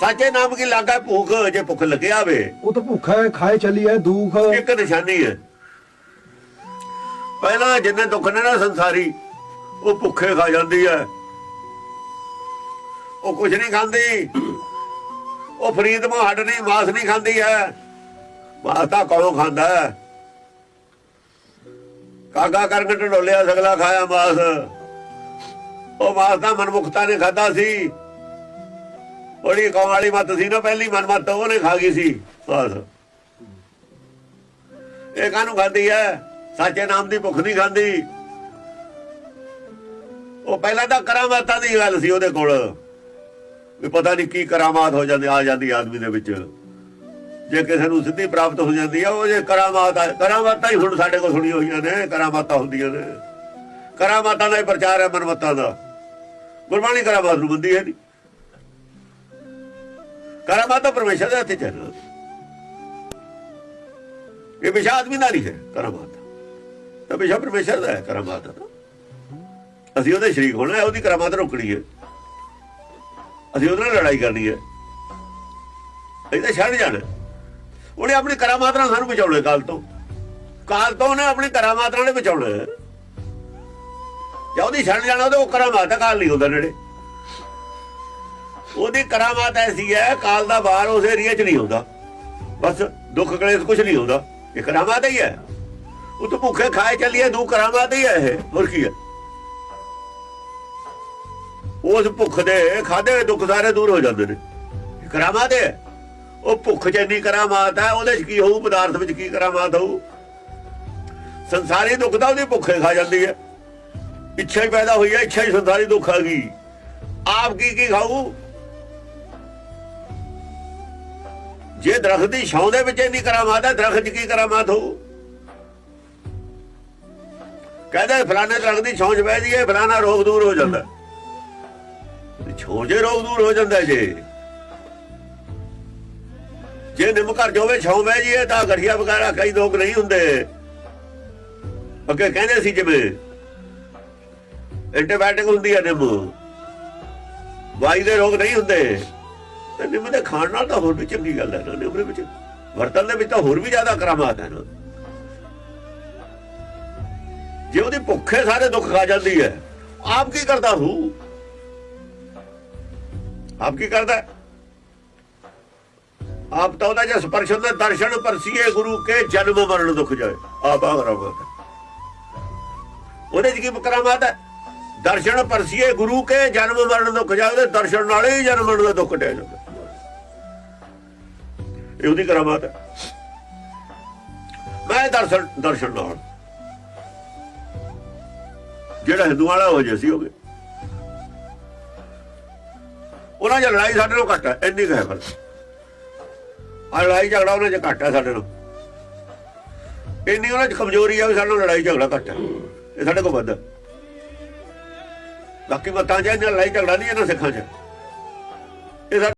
ਸਾਚੇ ਨਾਮ ਕੀ ਲਾਗਾ ਭੁੱਖ? ਜੇ ਭੁੱਖ ਲੱਗਿਆ ਵੇ ਉਹ ਤਾਂ ਭੁੱਖਾ ਹੈ ਖਾਏ ਚੱਲੀ ਹੈ ਦੁੱਖ। ਇੱਕ ਨਿਸ਼ਾਨੀ ਹੈ। ਪਹਿਲਾਂ ਜਿੰਨੇ ਦੁੱਖ ਨੇ ਨਾ ਸੰਸਾਰੀ ਉਹ ਭੁੱਖੇ ਖਾ ਜਾਂਦੀ ਹੈ। ਉਹ ਕੁਝ ਨਹੀਂ ਖਾਂਦੀ। ਉਹ ਫਰੀਦ ਮੋਂ ਹੱਡ ਨਹੀਂ ਮਾਸ ਨਹੀਂ ਖਾਂਦੀ ਹੈ। ਮਾਸ ਤਾਂ ਕੌਣ ਖਾਂਦਾ ਹੈ? ਕਾਗਾ ਕਰਕੇ ਢੋਲਿਆ ਸਗਲਾ ਖਾਇਆ ਮਾਸ। ਉਹ ਮਾਸ ਤਾਂ ਮਨਮੁਖਤਾ ਨੇ ਖਾਦਾ ਸੀ। ਉਹਦੀ ਕੌਮ ਵਾਲੀ ਮੱਤ ਸੀ ਨਾ, ਪਹਿਲੀ ਮਨਮੱਤ ਉਹਨੇ ਖਾ ਗਈ ਸੀ, ਬਸ। ਇਹ ਕਾਹਨੂੰ ਖਾਂਦੀ ਹੈ ਸੱਚੇ ਨਾਮ ਦੀ ਭੁੱਖ ਨਹੀਂ ਖਾਂਦੀ। ਉਹ ਪਹਿਲਾਂ ਤਾਂ ਕਰਾਮਾਤਾਂ ਦੀ ਗੱਲ ਸੀ ਉਹਦੇ ਕੋਲ। ਵੀ ਪਤਾ ਨਹੀਂ ਕੀ ਕਰਾਮਾਤ ਹੋ ਜਾਂਦੀ, ਆ ਜਾਂਦੀ ਆਦਮੀ ਦੇ ਵਿੱਚ। ਜੇ ਕਿਸੇ ਨੂੰ ਸਿੱਧੀ ਪ੍ਰਾਪਤ ਹੋ ਜਾਂਦੀ ਆ, ਉਹ ਜੇ ਕਰਾਮਾਤ ਆ- ਕਰਾਮਾਤਾਂ ਹੀ ਹੁਣ ਸਾਡੇ ਕੋਲ ਸੁਣੀ ਹੋਈਆਂ ਨੇ, ਕਰਾਮਾਤਾਂ ਹੁੰਦੀਆਂ ਨੇ। ਕਰਾਮਾਤਾਂ ਦਾ ਹੀ ਪ੍ਰਚਾਰ ਹੈ ਮਨਮਤਾਂ ਦਾ। ਗੁਰਬਾਣੀ ਕਰਾਮਾਤ ਨੂੰ ਬੰਦੀ ਹੈ ਨਹੀਂ ਕਰਾਮਾਤ ਤਾਂ ਪਰਮੇਸ਼ਰ ਦੇ ਹੱਥੇ ਚ ਇਹ ਵਿਸ਼ਾ ਆਦਮੀ ਦਾ ਨਹੀਂ ਹੈ ਕਰਾਮਾਤ ਤਾਂ ਵਿਸ਼ਾ ਪਰਮੇਸ਼ਰ ਦਾ ਹੈ ਕਰਾਮਾਤ ਦਾ ਅਸੀਂ ਉਹਦੇ ਸ਼ਰੀਕ ਹੋਣਾ ਹੈ ਉਹਦੀ ਕਰਾਮਾਤ ਰੋਕਣੀ ਹੈ। ਅਸੀਂ ਉਹਦੇ ਨਾਲ ਲੜਾਈ ਕਰਨੀ ਹੈ। ਇਹ ਤਾਂ ਛੱਡ ਜਾਣਾ। ਉਹਨੇ ਆਪਣੀ ਕਰਾਮਾਤ ਨਾਲ ਸਾਨੂੰ ਬਚਾਉਣਾ ਕਾਲ ਤੋਂ। ਕਾਲ ਤੋਂ ਉਹਨੇ ਆਪਣੀ ਕਰਾਮਾਤ ਨਾਲ ਹੀ ਬਚਾਉਣਾ ਜਾਂ ਉਹਦੀ ਛੱਡ ਜਾਣਾ ਉਹਦੇ ਉਹ ਕਰਾਮਾਤ ਹੈ, ਕਾਲ ਨਹੀਂ ਹੁੰਦਾ ਨੇੜੇ। ਉਹਦੀ ਕਰਾਮਾਤ ਐਸੀ ਹੈ, ਕਾਲ ਦਾ ਬਾਹਰ ਉਸ ਏਰੀਆ 'ਚ ਨਹੀਂ ਹੁੰਦਾ। ਬਸ ਦੁੱਖ ਕਲੇਸ਼ ਕੁਝ ਨਹੀਂ ਹੁੰਦਾ। ਇਹ ਕਰਾਮਾਤ ਹੀ ਹੈ। ਉਹ ਤਾਂ ਭੁੱਖੇ ਖਾਏ ਚੱਲੀਏ ਦੂ ਕਰਾਮਾਤ ਹੀ ਹੈ ਇਹ। ਹੋਰ ਕੀ ਹੈ? ਉਸ ਭੁੱਖ ਦੇ ਖਾਦੇ ਦੁੱਖ ਸਾਰੇ ਦੂਰ ਹੋ ਜਾਂਦੇ ਨੇ। ਕਰਾਮਾਤ ਹੈ ਉਹ ਭੁੱਖ ਚ ਕਰਾਮਾਤ ਹੈ, ਉਹਦੇ ਚ ਕੀ ਹੋਊ, ਪਦਾਰਥ ਵਿੱਚ ਕੀ ਕਰਾਮਾਤ ਹੋਊ? ਸੰਸਾਰੀ ਦੁੱਖ ਦਾ ਉਹਦੀ ਭੁੱਖੇ ਖਾ ਜਾਂਦੀ ਹੈ। ਇੱਛਾ ਹੀ ਪੈਦਾ ਹੋਈ ਹੈ, ਇੱਛਾ ਹੀ ਸੰਸਾਰੀ ਦੁੱਖ ਆ ਗਈ। ਆਪ ਕੀ ਕੀ ਖਾਊ? ਜੇ ਦਰਖਤ ਦੀ ਛਾਂ ਦੇ ਵਿੱਚ ਇੰਨੀ ਕਰਾਮਾਤ ਹੈ, ਦਰਖਤ 'ਚ ਕੀ ਕਰਾਮਾਤ ਹੋਊ? ਕਹਿੰਦੇ ਫਲਾਣੇ ਦਰਖਤ ਦੀ ਛਾਂ 'ਚ ਬਹਿ ਜਾਈਏ, ਫਲਾਣਾ ਰੋਗ ਦੂਰ ਹੋ ਜਾਂਦਾ। ਛੋਜੇ ਰੋਗ ਦੂਰ ਹੋ ਜਾਂਦਾ ਜੇ। ਜੇ ਨਿੰਮ ਘਰ ਜੋਵੇ ਛਾਂ ਬਹਿ ਜੀਏ ਤਾਂ ਗਠੀਆ ਵਗੈਰਾ ਕਈ ਲੋਕ ਨਹੀਂ ਹੁੰਦੇ। ਅੱਗੇ ਕਹਿੰਦੇ ਸੀ ਜਿਵੇਂ ਐਂਟੀਬਾਇਓਟਿਕ ਹੁੰਦੀ ਹੈ ਨਿੰਮ। ਵਾਈ ਦੇ ਰੋਗ ਨਹੀਂ ਹੁੰਦੇ। ਤੇ ਨਿੰਮ ਦੇ ਖਾਣ ਨਾਲ ਤਾਂ ਹੋਰ ਵੀ ਚੰਗੀ ਗੱਲ ਹੈ ਨਾ ਨਿੰਮ ਦੇ ਵਿੱਚ ਵਰਤਨ ਦੇ ਵਿੱਚ ਤਾਂ ਹੋਰ ਵੀ ਜ਼ਿਆਦਾ ਕਰਾਮਾਤ ਹੈ ਨਾ। ਜੇ ਉਹਦੀ ਭੁੱਖੇ ਸਾਰੇ ਦੁੱਖ ਖਾ ਜਾਂਦੀ ਹੈ, ਆਪ ਕੀ ਕਰਦਾ ਹੂੰ? ਆਪ ਕੀ ਕਰਦਾ ਆਪ ਤਾਂ ਉਹਦਾ ਜੇ ਸਪਰਸ਼ ਹੁੰਦਾ ਦਰਸ਼ਨ ਪਰਸੀਏ ਗੁਰੂ ਕੇ ਜਨਮ ਮਰਨ ਦੁੱਖ ਜਾਏ, ਆਪ ਆ ਉਹਦੇ ਚ ਕੀ ਕਰਾਮਾਤ ਹੈ? ਦਰਸ਼ਨ ਪਰਸੀਏ ਗੁਰੂ ਕੇ ਜਨਮ ਮਰਨ ਦੁੱਖ ਜਾਏ, ਉਹਦੇ ਦਰਸ਼ਨ ਨਾਲ ਹੀ ਜਨਮ ਮਰਨ ਦਾ ਦੁੱਖ ਟਿਆ ਜਾਂਦਾ। ਇਹ ਉਹਦੀ ਕਰਾਮਾਤ ਹੈ ਮੈਂ ਦਰਸ਼ਨ ਦਰਸ਼ਨ ਨਾਲ ਜਿਹੜਾ ਹਿੰਦੂ ਵਾਲਾ ਹੋ ਜੇ ਸੀ ਹੋ ਉਹਨਾਂ 'ਚ ਲੜਾਈ ਸਾਡੇ ਨਾਲੋਂ ਘੱਟ ਹੈ, ਇੰਨੀ ਕੁ ਹੈ ਆ ਲੜਾਈ ਝਗੜਾ ਉਹਨਾਂ 'ਚ ਘੱਟ ਹੈ ਸਾਡੇ ਨਾਲੋਂ। ਇੰਨੀ ਉਹਨਾਂ 'ਚ ਕਮਜ਼ੋਰੀ ਆ ਵੀ ਸਾਡੇ ਨਾਲੋਂ ਲੜਾਈ ਝਗੜਾ ਘੱਟ ਹੈ। ਇਹ ਸਾਡੇ ਕੋਲ ਵੱਧ ਬਾਕੀ ਮਤਾਂ 'ਚ ਇਹਨਾਂ ਲੜਾਈ ਝਗੜਾ ਨਹੀਂ ਇਹਨਾਂ ਸਿੱਖਾਂ 'ਚ। ਇਹ ਸਾਡੇ